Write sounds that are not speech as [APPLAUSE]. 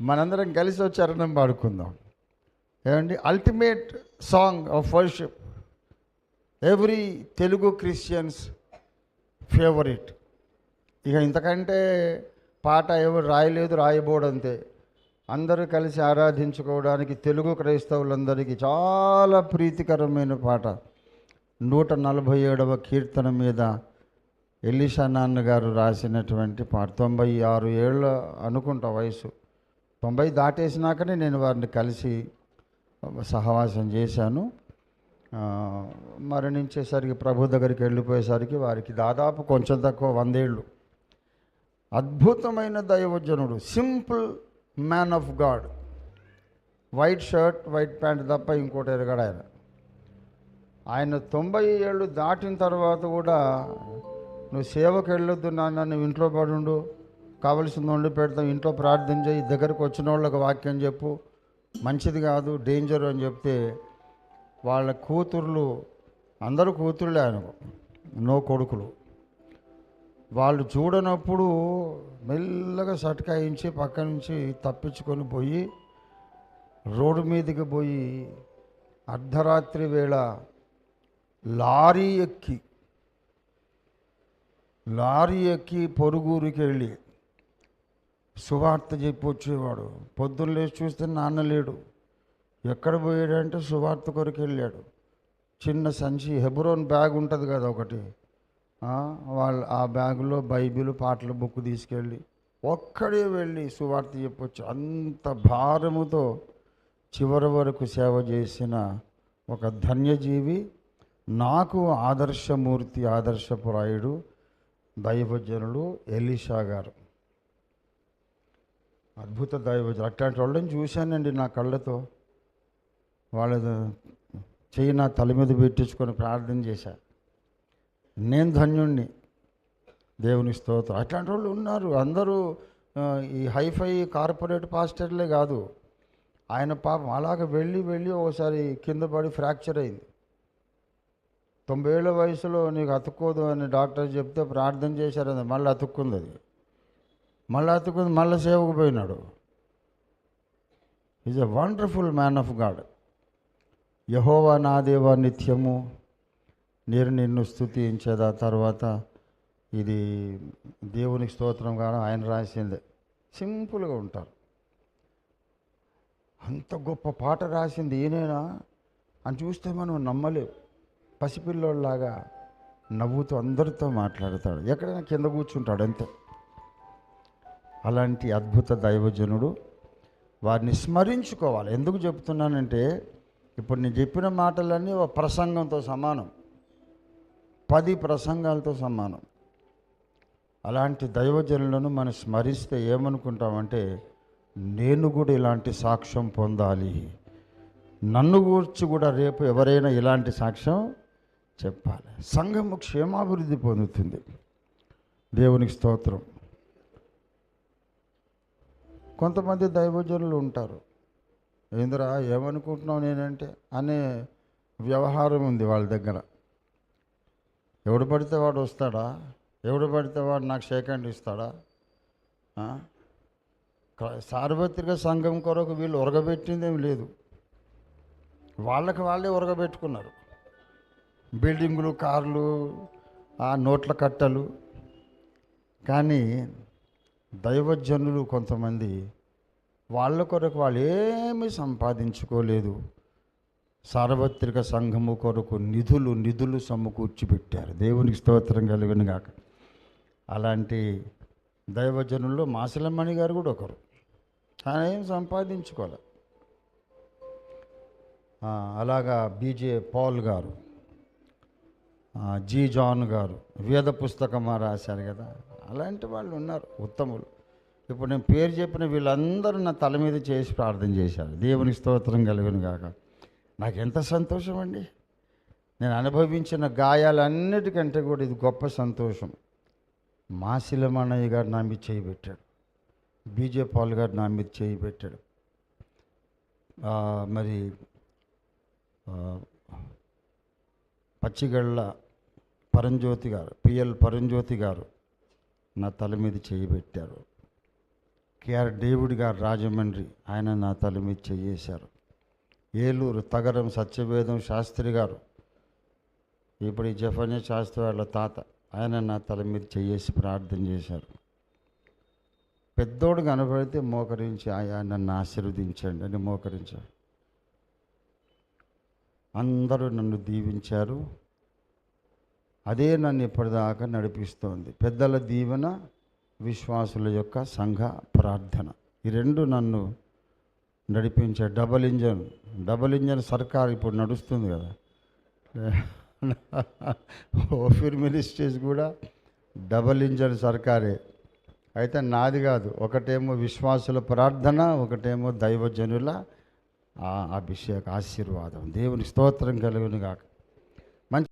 మనందరం కలిసి వచ్చి చరణం పాడుకుందాం. ఏమండి? Ultimate song of worship every Telugu Christians favourite ఇక ఇంతకంటే పాట ఎవరు రాయలేదు రాయబోడంతే. అందరూ కలిసి ఆరాధించుకోవడానికి తెలుగు క్రైస్తవులందరికీ చాలా ప్రీతికరమైన పాట. నూట నలభై ఏడవ కీర్తన మీద ఎలిషా నాన్నగారు రాసినటువంటి పాట. తొంభై ఆరు ఏళ్ళ అనుకుంటా వయసు. తొంభై దాటేసినాకనే నేను వారిని కలిసి సహవాసం చేశాను. మరణించేసరికి ప్రభు దగ్గరికి వెళ్ళిపోయేసరికి వారికి దాదాపు కొంచెం తక్కువ వందేళ్ళు. అద్భుతమైన దైవజనుడు simple man of God. White shirt white pant తప్ప ఇంకోటి ఎరగాడు ఆయన. ఆయన తొంభై ఏళ్ళు దాటిన తర్వాత కూడా నువ్వు సేవకు వెళ్ళొద్దు నాన్న నువ్వు ఇంట్లో పడుండు. కావలసింది వండి పెడతాం. ఇంట్లో ప్రార్థన చేయి దగ్గరకు వచ్చిన వాళ్ళకి వాక్యం చెప్పు. మంచిది కాదు డేంజర్ అని చెప్తే వాళ్ళ కూతుర్లు అందరూ కూతుర్లే ఆయనకు నో కొడుకులు. వాళ్ళు చూడనప్పుడు మెల్లగా సట్కాయించి పక్క నుంచి తప్పించుకొని పోయి రోడ్డు మీదకి పోయి అర్ధరాత్రి వేళ లారీ ఎక్కి లారీ ఎక్కి పొరుగురికి వెళ్ళి సువార్త చెప్పి వచ్చేవాడు పొద్దున్న లేచి చూస్తే నాన్న లేడు. ఎక్కడ పోయాడంటే సువార్త కొరకు వెళ్ళాడు. చిన్న సంచి హెబ్రోన్ బ్యాగ్ ఉంటుంది కదా ఒకటి. వాళ్ళు వాళ్ళ ఆ బ్యాగులో బైబిల్ పాటల బుక్ తీసుకెళ్ళి ఒక్కడే వెళ్ళి సువార్త చెప్పొచ్చు. అంత భారముతో చివరి వరకు సేవ చేసిన ఒక ధన్యజీవి నాకు ఆదర్శమూర్తి ఆదర్శపురాయుడు దైవజనుడు ఎలీషా గారు. అద్భుత దైవజనుడు అట్లాంటి వాళ్ళని చూశానండి నా కళ్ళతో. వాళ్ళ చెయ్యి నా తల మీద పెట్టించుకొని ప్రార్థన చేశా. నేను ధన్యుణ్ణి. దేవుని స్తోత్రం. అట్లాంటి వాళ్ళు ఉన్నారు. అందరూ ఈ హైఫై కార్పొరేట్ పాస్టర్లే కాదు. ఆయన పాపం అలాగ వెళ్ళి వెళ్ళి ఒకసారి కింద పడి ఫ్రాక్చర్ అయింది. తొంభై ఏళ్ళ వయసులో నీకు అతుక్కోదు అని డాక్టర్ చెప్తే ప్రార్థన చేశారని మళ్ళీ అతుక్కుంది అది. మళ్ళీ అతుకుంది మళ్ళీ సేవకు పోయినాడు. Is a wonderful man of God యహోవా నాదేవా నిత్యము నేను నిన్ను స్థుతించేదా తర్వాత ఇది దేవునికి స్తోత్రం కాదు ఆయన రాసిందే. సింపుల్గా ఉంటారు. అంత గొప్ప పాట రాసింది ఈయనేనా? అని చూస్తే మనం నమ్మలేం. పసిపిల్లోళ్ళలాగా నవ్వుతూ అందరితో మాట్లాడతాడు. ఎక్కడైనా కింద కూర్చుంటాడు అంతే. అలాంటి అద్భుత దైవజనుడు వారిని స్మరించుకోవాలి. ఎందుకు చెప్తున్నానంటే ఇప్పుడు నేను చెప్పిన మాటలన్నీ ఒక ప్రసంగంతో సమానం. పది ప్రసంగాలతో సమానం. అలాంటి దైవజనులను మనం స్మరిస్తే ఏమనుకుంటామంటే నేను కూడా ఇలాంటి సాక్ష్యం పొందాలి. నన్ను గూర్చి కూడా రేపు ఎవరైనా ఇలాంటి సాక్ష్యం చెప్పాలి. సంఘము క్షేమాభివృద్ధి పొందుతుంది. దేవునికి స్తోత్రం. కొంతమంది దైవజనులు ఉంటారు. ఏందిరా ఏమనుకుంటున్నావు నేనంటే? అనే వ్యవహారం ఉంది వాళ్ళ దగ్గర. ఎవడు పడితే వాడు వస్తాడా? ఎవడు పడితే వాడు నాకు షేక్ హ్యాండ్ ఇస్తాడా సార్వత్రిక సంఘం కొరకు వీళ్ళు ఉరగబెట్టిందేమి లేదు. వాళ్ళకి వాళ్ళే ఉరగబెట్టుకున్నారు. బిల్డింగులు కార్లు ఆ నోట్ల కట్టలు. కానీ దైవజనులు కొంతమంది వాళ్ళ కొరకు వాళ్ళు ఏమీ సంపాదించుకోలేదు. సార్వత్రిక సంఘము కొరకు నిధులు నిధులు సమకూర్చి పెట్టారు దేవునికి స్తోత్రం కలిగిన గాక. అలాంటి దైవజనుల్లో మాసిలమ్మణి గారు కూడా ఒకరు. ఆయన ఏం సంపాదించుకోలే. అలాగా బీజే పాల్ గారు జీ జాన్ గారు వేద పుస్తకం రాశారు కదా. అలాంటి వాళ్ళు ఉన్నారు ఉత్తములు. ఇప్పుడు నేను పేరు చెప్పిన వీళ్ళందరూ నా తల మీద చేసి ప్రార్థన చేశారు. దేవుని స్తోత్రం కలిగిన కాక నాకు ఎంత సంతోషం అండి. నేను అనుభవించిన గాయాలన్నిటికంటే కూడా ఇది గొప్ప సంతోషం. మాసిలమణయ్య గారు నా మీద చేయి పెట్టాడు. బీజే పాల్ గారు నా మీద చేయి పెట్టాడు. మరి పచ్చిగళ్ళ పరంజ్యోతి గారు పిఎల్ పరంజ్యోతి గారు నా తల మీద చేయి పెట్టారు. కేఆర్ డేవిడ్ గారు రాజమండ్రి ఆయన నా తల మీద చేయేశారు ఏలూరు తగరం సత్యవేదం శాస్త్రి గారు ఇప్పుడు ఈ జఫన్య శాస్త్రి వాళ్ళ తాత ఆయన నా తల మీద చేసి ప్రార్థన చేశారు. పెద్దోడు కనబడితే మోకరించి ఆయా నన్ను ఆశీర్వదించండి అని మోకరించాడు అందరూ నన్ను దీవించారు. అదే నన్ను ఇప్పటిదాకా నడిపిస్తోంది. పెద్దల దీవెన విశ్వాసుల యొక్క సంఘ ప్రార్థన. ఈ రెండు నన్ను నడిపించే డబల్ ఇంజన్ డబల్ ఇంజన్ సర్కార్ ఇప్పుడు నడుస్తుంది కదా. [LAUGHS] ఓఫిర్ మినిస్ట్రీస్ కూడా డబల్ ఇంజన్ సర్కారే. అయితే నాది కాదు ఒకటేమో విశ్వాసుల ప్రార్థన ఒకటేమో దైవజనుల అభిషేక ఆశీర్వాదం. దేవుని స్తోత్రం కలుగును మంచి